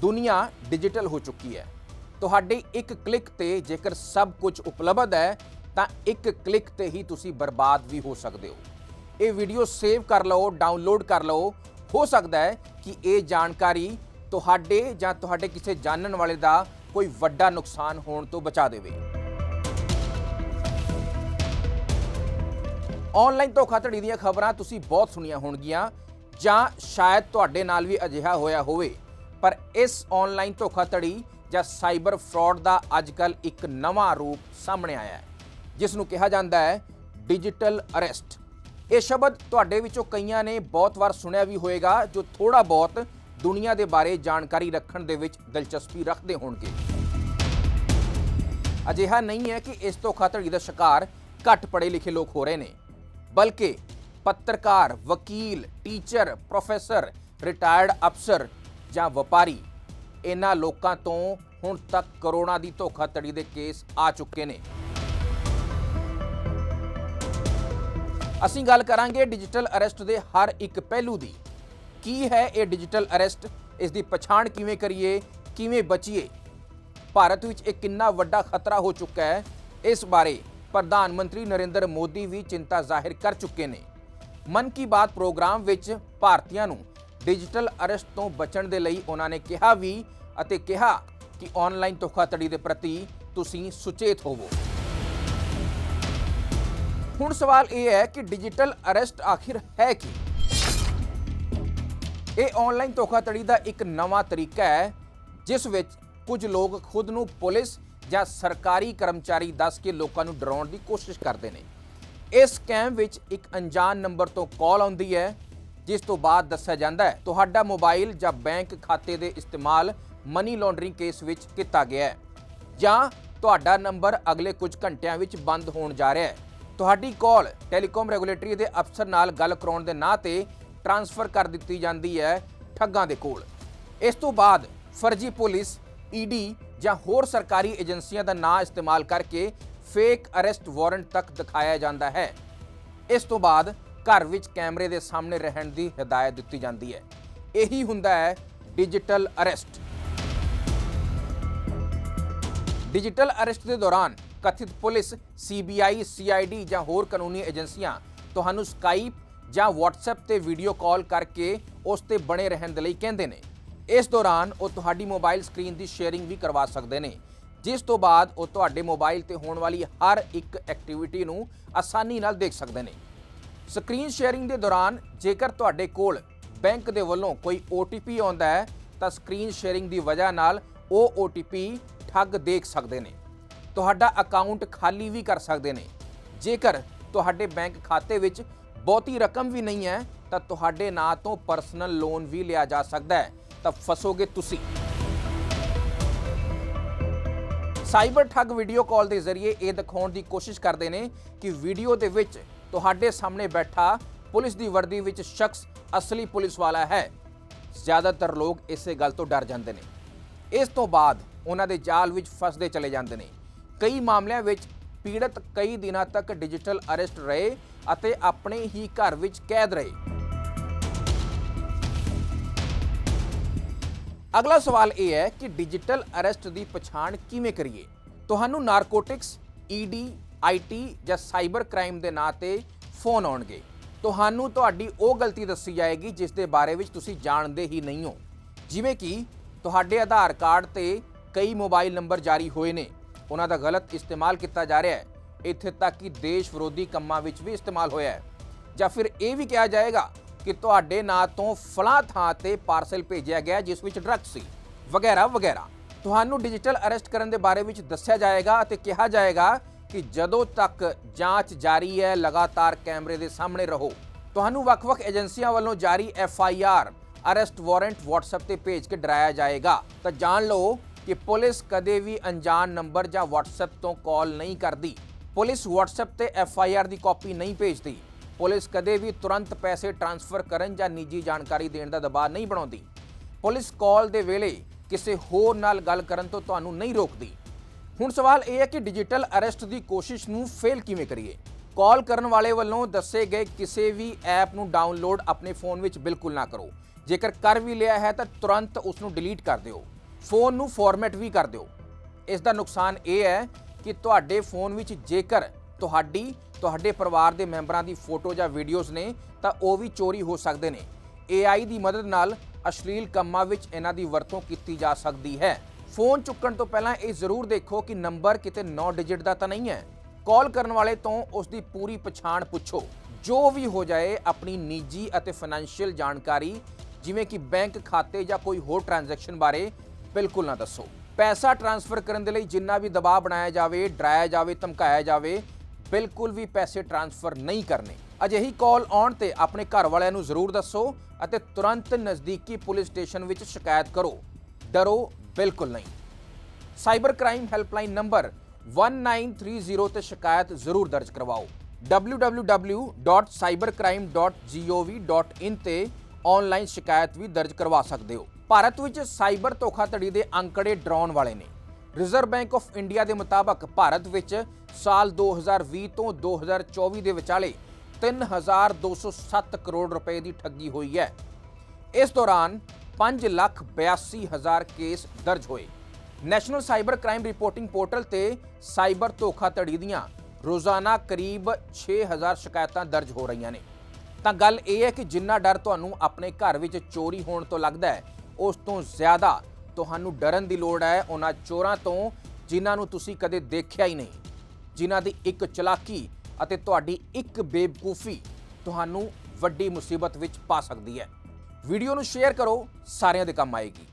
ਦੁਨੀਆ ਡਿਜੀਟਲ ਹੋ ਚੁੱਕੀ ਹੈ। ਤੁਹਾਡੇ ਇੱਕ ਕਲਿੱਕ ਤੇ ਜੇਕਰ ਸਭ ਕੁਝ ਉਪਲਬਧ ਹੈ, ਤਾਂ ਇੱਕ ਕਲਿੱਕ ਤੇ ਹੀ ਤੁਸੀਂ ਬਰਬਾਦ ਵੀ ਹੋ ਸਕਦੇ ਹੋ। ਇਹ ਵੀਡੀਓ ਸੇਵ ਕਰ ਲਓ, ਡਾਊਨਲੋਡ ਕਰ ਲਓ। ਹੋ ਸਕਦਾ ਹੈ ਕਿ ਇਹ ਜਾਣਕਾਰੀ ਤੁਹਾਡੇ ਜਾਂ ਤੁਹਾਡੇ ਕਿਸੇ ਜਾਣਨ ਵਾਲੇ ਦਾ ਕੋਈ ਵੱਡਾ ਨੁਕਸਾਨ ਹੋਣ ਤੋਂ ਬਚਾ ਦੇਵੇ। ਆਨਲਾਈਨ ਧੋਖਾਧੜੀ ਦੀਆਂ ਖਬਰਾਂ ਤੁਸੀਂ ਬਹੁਤ ਸੁਣੀਆਂ ਹੋਣਗੀਆਂ ਜਾਂ ਸ਼ਾਇਦ ਤੁਹਾਡੇ ਨਾਲ ਵੀ ਅਜਿਹਾ ਹੋਇਆ ਹੋਵੇ। ਪਰ ਇਸ ਆਨਲਾਈਨ ਧੋਖਾਧੜੀ ਜਾਂ ਸਾਈਬਰ ਫਰਾਡ ਦਾ ਅੱਜਕੱਲ ਇੱਕ ਨਵਾਂ ਰੂਪ ਸਾਹਮਣੇ ਆਇਆ ਹੈ ਜਿਸ ਨੂੰ ਕਿਹਾ ਜਾਂਦਾ ਹੈ ਡਿਜੀਟਲ ਅਰੈਸਟ। ਇਹ ਸ਼ਬਦ ਤੁਹਾਡੇ ਵਿੱਚੋਂ ਕਈਆਂ ਨੇ ਬਹੁਤ ਵਾਰ ਸੁਣਿਆ ਵੀ ਹੋਵੇਗਾ, ਜੋ ਥੋੜਾ ਬਹੁਤ ਦੁਨੀਆ ਦੇ ਬਾਰੇ ਜਾਣਕਾਰੀ ਰੱਖਣ ਦੇ ਵਿੱਚ ਦਿਲਚਸਪੀ ਰੱਖਦੇ ਹੋਣਗੇ। ਅਜਿਹਾ ਨਹੀਂ ਹੈ ਕਿ ਇਸ ਧੋਖਾਧੜੀ ਦਾ ਸ਼ਿਕਾਰ ਘੱਟ ਪੜ੍ਹੇ ਲਿਖੇ ਲੋਕ ਹੋ ਰਹੇ ਨੇ, ਬਲਕਿ ਪੱਤਰਕਾਰ, ਵਕੀਲ, ਟੀਚਰ, ਪ੍ਰੋਫੈਸਰ, ਰਿਟਾਇਰਡ ਅਫਸਰ ਜਾਂ ਵਪਾਰੀ, ਇਹਨਾਂ ਲੋਕਾਂ ਤੋਂ ਹੁਣ ਤੱਕ ਕਰੋਨਾ ਦੀ ਧੋਖਾਧੜੀ ਦੇ ਕੇਸ ਆ ਚੁੱਕੇ ਨੇ। ਅਸੀਂ ਗੱਲ ਕਰਾਂਗੇ ਡਿਜੀਟਲ ਅਰੈਸਟ ਦੇ ਹਰ ਇੱਕ ਪਹਿਲੂ ਦੀ। ਕੀ ਹੈ ਇਹ ਡਿਜੀਟਲ ਅਰੈਸਟ? ਇਸ ਦੀ ਪਛਾਣ ਕਿਵੇਂ ਕਰੀਏ? ਕਿਵੇਂ ਬਚੀਏ? ਭਾਰਤ ਵਿੱਚ ਇਹ ਕਿੰਨਾ ਵੱਡਾ ਖਤਰਾ ਹੋ ਚੁੱਕਾ ਹੈ? ਇਸ ਬਾਰੇ ਪ੍ਰਧਾਨ ਮੰਤਰੀ ਨਰਿੰਦਰ ਮੋਦੀ ਵੀ ਚਿੰਤਾ ਜ਼ਾਹਿਰ ਕਰ ਚੁੱਕੇ ਨੇ। ਮਨ ਕੀ ਬਾਤ ਪ੍ਰੋਗਰਾਮ ਵਿੱਚ ਭਾਰਤੀਆਂ ਨੂੰ ਡਿਜੀਟਲ ਅਰੈਸਟ ਤੋਂ ਬਚਣ ਦੇ ਲਈ ਉਹਨਾਂ ਨੇ ਕਿਹਾ ਵੀ ਅਤੇ ਕਿਹਾ ਕਿ ਆਨਲਾਈਨ ਧੋਖਾਧੜੀ ਦੇ ਪ੍ਰਤੀ ਤੁਸੀਂ ਸੁਚੇਤ ਹੋਵੋ। ਹੁਣ ਸਵਾਲ ਇਹ ਹੈ ਕਿ ਡਿਜੀਟਲ ਅਰੈਸਟ ਆਖਿਰ ਹੈ ਕੀ? ਇਹ ਆਨਲਾਈਨ ਧੋਖਾਧੜੀ ਦਾ ਇੱਕ ਨਵਾਂ ਤਰੀਕਾ ਹੈ, ਜਿਸ ਵਿੱਚ ਕੁਝ ਲੋਕ ਖੁਦ ਨੂੰ ਪੁਲਿਸ ਜਾਂ ਸਰਕਾਰੀ ਕਰਮਚਾਰੀ ਦੱਸ ਕੇ ਲੋਕਾਂ ਨੂੰ ਡਰਾਉਣ ਦੀ ਕੋਸ਼ਿਸ਼ ਕਰਦੇ ਨੇ। ਇਸ ਸਕੈਮ ਵਿੱਚ ਇੱਕ ਅਣਜਾਣ ਨੰਬਰ ਤੋਂ ਕਾਲ ਆਉਂਦੀ ਹੈ ਜਿਸ ਤੋਂ ਬਾਅਦ ਦੱਸਿਆ ਜਾਂਦਾ ਹੈ, ਤੁਹਾਡਾ ਮੋਬਾਈਲ ਜਾਂ ਬੈਂਕ ਖਾਤੇ ਦੇ ਇਸਤੇਮਾਲ ਮਨੀ ਲਾਂਡਰਿੰਗ ਕੇਸ ਵਿੱਚ ਕੀਤਾ ਗਿਆ ਹੈ ਜਾਂ ਤੁਹਾਡਾ ਨੰਬਰ ਅਗਲੇ ਕੁਝ ਘੰਟਿਆਂ ਵਿੱਚ ਬੰਦ ਹੋਣ ਜਾ ਰਿਹਾ ਹੈ। ਤੁਹਾਡੀ ਕਾਲ ਟੈਲੀਕਾਮ ਰੈਗੂਲੇਟਰੀ ਦੇ ਅਫਸਰ ਨਾਲ ਗੱਲ ਕਰਾਉਣ ਦੇ ਨਾਂ ਤੇ ਟ੍ਰਾਂਸਫਰ ਕਰ ਦਿੱਤੀ ਜਾਂਦੀ ਹੈ ਠੱਗਾਂ ਦੇ ਕੋਲ। ਇਸ ਤੋਂ ਬਾਅਦ ਫਰਜ਼ੀ ਪੁਲਿਸ ਈਡੀ ਜਾਂ ਹੋਰ ਸਰਕਾਰੀ ਏਜੰਸੀਆਂ ਦਾ ਨਾਂ ਇਸਤੇਮਾਲ ਕਰਕੇ ਫੇਕ ਅਰੈਸਟ ਵਾਰੰਟ ਤੱਕ ਦਿਖਾਇਆ ਜਾਂਦਾ ਹੈ। ਇਸ ਤੋਂ ਬਾਅਦ ਘਰ ਵਿੱਚ ਕੈਮਰੇ ਦੇ ਸਾਹਮਣੇ ਰਹਿਣ ਦੀ ਹਦਾਇਤ ਦਿੱਤੀ ਜਾਂਦੀ ਹੈ। ਇਹੀ ਹੁੰਦਾ ਹੈ ਡਿਜੀਟਲ ਅਰੈਸਟ। ਡਿਜੀਟਲ ਅਰੈਸਟ ਦੇ ਦੌਰਾਨ ਕਥਿਤ ਪੁਲਿਸ ਸੀਬੀਆਈ ਸੀਆਈਡੀ ਜਾਂ ਹੋਰ ਕਾਨੂੰਨੀ ਏਜੰਸੀਆਂ ਤੁਹਾਨੂੰ ਸਕਾਈਪ ਜਾਂ WhatsApp ਤੇ ਵੀਡੀਓ ਕਾਲ ਕਰਕੇ ਉਸ ਤੇ ਬਣੇ ਰਹਿਣ ਦੇ ਲਈ ਕਹਿੰਦੇ ਨੇ। ਇਸ ਦੌਰਾਨ ਉਹ ਤੁਹਾਡੀ ਮੋਬਾਈਲ ਸਕਰੀਨ ਦੀ ਸ਼ੇਅਰਿੰਗ ਵੀ ਕਰਵਾ ਸਕਦੇ ਨੇ, ਜਿਸ ਤੋਂ ਬਾਅਦ ਉਹ ਤੁਹਾਡੇ ਮੋਬਾਈਲ ਤੇ ਹੋਣ ਵਾਲੀ ਹਰ ਇੱਕ ਐਕਟੀਵਿਟੀ ਨੂੰ ਆਸਾਨੀ ਨਾਲ ਦੇਖ ਸਕਦੇ ਨੇ। ਸਕਰੀਨ ਸ਼ੇਅਰਿੰਗ ਦੇ ਦੌਰਾਨ ਜੇਕਰ ਤੁਹਾਡੇ ਕੋਲ ਬੈਂਕ ਦੇ ਵੱਲੋਂ ਕੋਈ OTP ਆਉਂਦਾ ਹੈ, ਤਾਂ ਸਕਰੀਨ ਸ਼ੇਅਰਿੰਗ ਦੀ ਵਜ੍ਹਾ ਨਾਲ ਉਹ OTP ਠੱਗ ਦੇਖ ਸਕਦੇ ਨੇ। ਤੁਹਾਡਾ ਅਕਾਊਂਟ ਖਾਲੀ ਵੀ ਕਰ ਸਕਦੇ ਨੇ। ਜੇਕਰ ਤੁਹਾਡੇ ਬੈਂਕ ਖਾਤੇ ਵਿੱਚ ਬਹੁਤੀ ਰਕਮ ਵੀ ਨਹੀਂ ਹੈ, ਤਾਂ ਤੁਹਾਡੇ ਨਾਂ ਤੋਂ ਪਰਸਨਲ ਲੋਨ ਵੀ ਲਿਆ ਜਾ ਸਕਦਾ ਹੈ। ਤਾਂ ਫਸੋਗੇ ਤੁਸੀਂ। ਸਾਈਬਰ ਠੱਗ ਵੀਡੀਓ ਕਾਲ ਦੇ ਜ਼ਰੀਏ ਇਹ ਦਿਖਾਉਣ ਦੀ ਕੋਸ਼ਿਸ਼ ਕਰਦੇ ਨੇ ਕਿ ਵੀਡੀਓ ਦੇ ਵਿੱਚ ਤੁਹਾਡੇ ਸਾਹਮਣੇ ਬੈਠਾ ਪੁਲਿਸ ਦੀ ਵਰਦੀ ਵਿੱਚ ਸ਼ਖਸ ਅਸਲੀ ਪੁਲਿਸ ਵਾਲਾ ਹੈ। ਜ਼ਿਆਦਾਤਰ ਲੋਕ ਇਸੇ ਗੱਲ ਤੋਂ ਡਰ ਜਾਂਦੇ ਨੇ। ਇਸ ਤੋਂ ਬਾਅਦ ਉਹਨਾਂ ਦੇ ਜਾਲ ਵਿੱਚ ਫਸਦੇ ਚਲੇ ਜਾਂਦੇ ਨੇ। ਕਈ ਮਾਮਲਿਆਂ ਵਿੱਚ ਪੀੜਤ ਕਈ ਦਿਨਾਂ ਤੱਕ ਡਿਜੀਟਲ ਅਰੈਸਟ ਰਹੇ ਅਤੇ ਆਪਣੇ ਹੀ ਘਰ ਵਿੱਚ ਕੈਦ ਰਹੇ। ਅਗਲਾ ਸਵਾਲ ਇਹ ਹੈ ਕਿ ਡਿਜੀਟਲ ਅਰੈਸਟ ਦੀ ਪਛਾਣ ਕਿਵੇਂ ਕਰੀਏ? ਤੁਹਾਨੂੰ ਨਾਰਕੋਟਿਕਸ ਈਡੀ ਆਈਟੀ ਜਾਂ ਸਾਈਬਰ ਕ੍ਰਾਈਮ ਦੇ ਨਾਂ ਤੇ ਫੋਨ ਆਉਣਗੇ। ਤੁਹਾਨੂੰ ਤੁਹਾਡੀ ਉਹ ਗਲਤੀ ਦੱਸੀ ਜਾਏਗੀ ਜਿਸ ਦੇ ਬਾਰੇ ਵਿੱਚ ਤੁਸੀਂ ਜਾਣਦੇ ਹੀ ਨਹੀਂ ਹੋ। ਜਿਵੇਂ ਕਿ ਤੁਹਾਡੇ ਆਧਾਰ ਕਾਰਡ ਤੇ ਕਈ ਮੋਬਾਈਲ ਨੰਬਰ ਜਾਰੀ ਹੋਏ ਨੇ। ਉਹਨਾਂ ਦਾ ਗਲਤ ਇਸਤੇਮਾਲ ਕੀਤਾ ਜਾ ਰਿਹਾ ਹੈ। ਇੱਥੇ ਤੱਕ ਕਿ ਦੇਸ਼ ਵਿਰੋਧੀ ਕੰਮਾਂ ਵਿੱਚ ਵੀ ਇਸਤੇਮਾਲ ਹੋਇਆ ਹੈ। ਜਾਂ ਫਿਰ ਇਹ ਵੀ ਕਿਹਾ ਜਾਏਗਾ ਕਿ ਤੁਹਾਡੇ ਨਾਂ ਤੋਂ ਫਲਾਂ ਥਾਂ ਤੇ ਪਾਰਸਲ ਭੇਜਿਆ ਗਿਆ ਜਿਸ ਵਿੱਚ ਡਰੱਗ ਸੀ, ਵਗੈਰਾ ਵਗੈਰਾ। ਤੁਹਾਨੂੰ ਡਿਜੀਟਲ ਅਰੈਸਟ ਕਰਨ ਦੇ ਬਾਰੇ ਵਿੱਚ ਦੱਸਿਆ ਜਾਏਗਾ ਅਤੇ ਕਿਹਾ ਜਾਏਗਾ ਕਿ ਜਦੋਂ ਤੱਕ ਜਾਂਚ ਜਾਰੀ ਹੈ, ਲਗਾਤਾਰ ਕੈਮਰੇ ਦੇ ਸਾਹਮਣੇ ਰਹੋ। ਤੁਹਾਨੂੰ ਵੱਖ-ਵੱਖ ਏਜੰਸੀਆਂ ਵੱਲੋਂ ਜਾਰੀ F I R, arrest warrant WhatsApp ਤੇ ਭੇਜ ਕੇ ਡਰਾਇਆ ਜਾਏਗਾ। ਤਾਂ ਜਾਣ ਲਓ ਕਿ ਪੁਲਿਸ ਕਦੇ ਵੀ ਅਣਜਾਣ ਨੰਬਰ ਜਾਂ WhatsApp ਤੋਂ ਕਾਲ ਨਹੀਂ ਕਰਦੀ। ਪੁਲਿਸ WhatsApp ਤੇ ਐਫ ਆਈ ਆਰ ਦੀ ਕਾਪੀ ਨਹੀਂ ਭੇਜਦੀ। ਪੁਲਿਸ ਕਦੇ ਵੀ ਤੁਰੰਤ ਪੈਸੇ ਟ੍ਰਾਂਸਫਰ ਕਰਨ ਜਾਂ ਨਿੱਜੀ ਜਾਣਕਾਰੀ ਦੇਣ ਦਾ ਦਬਾਅ ਨਹੀਂ ਬਣਾਉਂਦੀ। ਪੁਲਿਸ ਕਾਲ ਦੇ ਵੇਲੇ ਕਿਸੇ ਹੋਰ ਨਾਲ ਗੱਲ ਕਰਨ ਤੋਂ ਤੁਹਾਨੂੰ ਨਹੀਂ ਰੋਕਦੀ। ਹੁਣ ਸਵਾਲ ਇਹ ਹੈ ਕਿ ਡਿਜੀਟਲ ਅਰੈਸਟ ਦੀ ਕੋਸ਼ਿਸ਼ ਨੂੰ ਫੇਲ ਕਿਵੇਂ ਕਰੀਏ? ਕਾਲ ਕਰਨ ਵਾਲੇ ਵੱਲੋਂ ਦੱਸੇ ਗਏ ਕਿਸੇ ਵੀ ਐਪ ਨੂੰ ਡਾਊਨਲੋਡ ਆਪਣੇ ਫੋਨ ਵਿੱਚ ਬਿਲਕੁਲ ਨਾ ਕਰੋ। ਜੇਕਰ ਕਰ ਵੀ ਲਿਆ ਹੈ ਤਾਂ ਤੁਰੰਤ ਉਸ ਨੂੰ ਡਿਲੀਟ ਕਰ ਦਿਓ। ਫੋਨ ਨੂੰ ਫਾਰਮੈਟ ਵੀ ਕਰ ਦਿਓ। ਇਸ ਦਾ ਨੁਕਸਾਨ ਇਹ ਹੈ ਕਿ ਤੁਹਾਡੇ ਫੋਨ ਵਿੱਚ ਜੇਕਰ ਤੁਹਾਡੀ, ਤੁਹਾਡੇ ਪਰਿਵਾਰ ਦੇ ਮੈਂਬਰਾਂ ਦੀ ਫੋਟੋ ਜਾਂ ਵੀਡੀਓਜ਼ ਨੇ, ਤਾਂ ਉਹ ਵੀ ਚੋਰੀ ਹੋ ਸਕਦੇ ਨੇ। AI ਦੀ ਮਦਦ ਨਾਲ ਅਸ਼ਲੀਲ ਕੰਮਾਂ ਵਿੱਚ ਇਹਨਾਂ ਦੀ ਵਰਤੋਂ ਕੀਤੀ ਜਾ ਸਕਦੀ ਹੈ। ਫੋਨ ਚੁੱਕਣ ਤੋਂ ਪਹਿਲਾਂ ਇਹ ਜ਼ਰੂਰ ਦੇਖੋ ਕਿ ਨੰਬਰ ਕਿਤੇ 9 ਡਿਜਿਟ ਦਾ ਤਾਂ ਨਹੀਂ ਹੈ। ਕਾਲ ਕਰਨ ਵਾਲੇ ਤੋਂ ਉਸ ਦੀ ਪੂਰੀ ਪਛਾਣ ਪੁੱਛੋ। ਜੋ ਵੀ ਹੋ ਜਾਏ, ਆਪਣੀ ਨਿੱਜੀ ਅਤੇ ਫਾਈਨੈਂਸ਼ੀਅਲ ਜਾਣਕਾਰੀ, ਜਿਵੇਂ ਕਿ ਬੈਂਕ ਖਾਤੇ ਜਾਂ ਕੋਈ ਹੋਰ ਟ੍ਰਾਂਜੈਕਸ਼ਨ ਬਾਰੇ, ਬਿਲਕੁਲ ਨਾ ਦੱਸੋ। ਪੈਸਾ ਟ੍ਰਾਂਸਫਰ ਕਰਨ ਦੇ ਲਈ ਜਿੰਨਾ ਵੀ ਦਬਾਅ ਬਣਾਇਆ ਜਾਵੇ, ਡਰਾਇਆ ਜਾਵੇ, ਧਮਕਾਇਆ ਜਾਵੇ, ਬਿਲਕੁਲ ਵੀ ਪੈਸੇ ਟ੍ਰਾਂਸਫਰ ਨਹੀਂ ਕਰਨੇ। ਅਜਿਹੀ ਕਾਲ ਆਉਣ ਤੇ ਆਪਣੇ ਘਰ ਵਾਲਿਆਂ ਨੂੰ ਜ਼ਰੂਰ ਦੱਸੋ ਅਤੇ ਤੁਰੰਤ ਨਜ਼ਦੀਕੀ ਪੁਲਿਸ ਸਟੇਸ਼ਨ ਵਿੱਚ ਸ਼ਿਕਾਇਤ ਕਰੋ। ਡਰੋ ਬਿਲਕੁਲ ਨਹੀਂ। ਸਾਈਬਰ ਕ੍ਰਾਈਮ ਹੈਲਪਲਾਈਨ ਨੰਬਰ 1930 ਤੇ ਸ਼ਿਕਾਇਤ ਜ਼ਰੂਰ ਦਰਜ ਕਰਵਾਓ। www.cybercrime.gov.in ਤੇ ਆਨਲਾਈਨ ਸ਼ਿਕਾਇਤ ਵੀ ਦਰਜ ਕਰਵਾ ਸਕਦੇ ਹੋ। ਭਾਰਤ ਵਿੱਚ ਸਾਈਬਰ ਧੋਖਾਧੜੀ ਦੇ ਅੰਕੜੇ ਡਰਾਉਣ ਵਾਲੇ ਨੇ। ਰਿਜ਼ਰਵ ਬੈਂਕ ਆਫ ਇੰਡੀਆ ਦੇ ਮੁਤਾਬਕ ਭਾਰਤ ਵਿੱਚ ਸਾਲ 2020 ਤੋਂ 2024 ਦੇ ਵਿਚਾਲੇ 3207 ਕਰੋੜ ਰੁਪਏ ਦੀ ਠੱਗੀ ਹੋਈ ਹੈ। ਇਸ ਦੌਰਾਨ 5 ਲੱਖ 82 ਹਜ਼ਾਰ ਕੇਸ ਦਰਜ ਹੋਏ। National cyber crime reporting portal ਤੇ ਸਾਈਬਰ ਧੋਖਾਧੜੀ ਦੀਆਂ ਰੋਜ਼ਾਨਾ ਕਰੀਬ 6000 ਸ਼ਿਕਾਇਤਾਂ ਦਰਜ ਹੋ ਰਹੀਆਂ ਨੇ। ਤਾਂ ਗੱਲ ਇਹ ਹੈ ਕਿ ਜਿੰਨਾ ਡਰ ਤੁਹਾਨੂੰ ਆਪਣੇ ਘਰ ਵਿੱਚ ਚੋਰੀ ਹੋਣ ਤੋਂ ਲੱਗਦਾ ਹੈ, ਉਸ ਤੋਂ ਜ਼ਿਆਦਾ ਤੁਹਾਨੂੰ ਡਰਨ ਦੀ ਲੋੜ ਹੈ ਉਹਨਾਂ ਚੋਰਾਂ ਤੋਂ ਜਿਨ੍ਹਾਂ ਨੂੰ ਤੁਸੀਂ ਕਦੇ ਦੇਖਿਆ ਹੀ ਨਹੀਂ। ਜਿਨ੍ਹਾਂ ਦੀ ਇੱਕ ਚਲਾਕੀ ਅਤੇ ਤੁਹਾਡੀ ਇੱਕ ਬੇਵਕੂਫੀ ਤੁਹਾਨੂੰ ਵੱਡੀ ਮੁਸੀਬਤ ਵਿੱਚ ਪਾ ਸਕਦੀ ਹੈ। ਵੀਡੀਓ ਨੂੰ ਸ਼ੇਅਰ ਕਰੋ ਸਾਰਿਆਂ ਦੇ ਕੰਮ ਆਏਗੀ।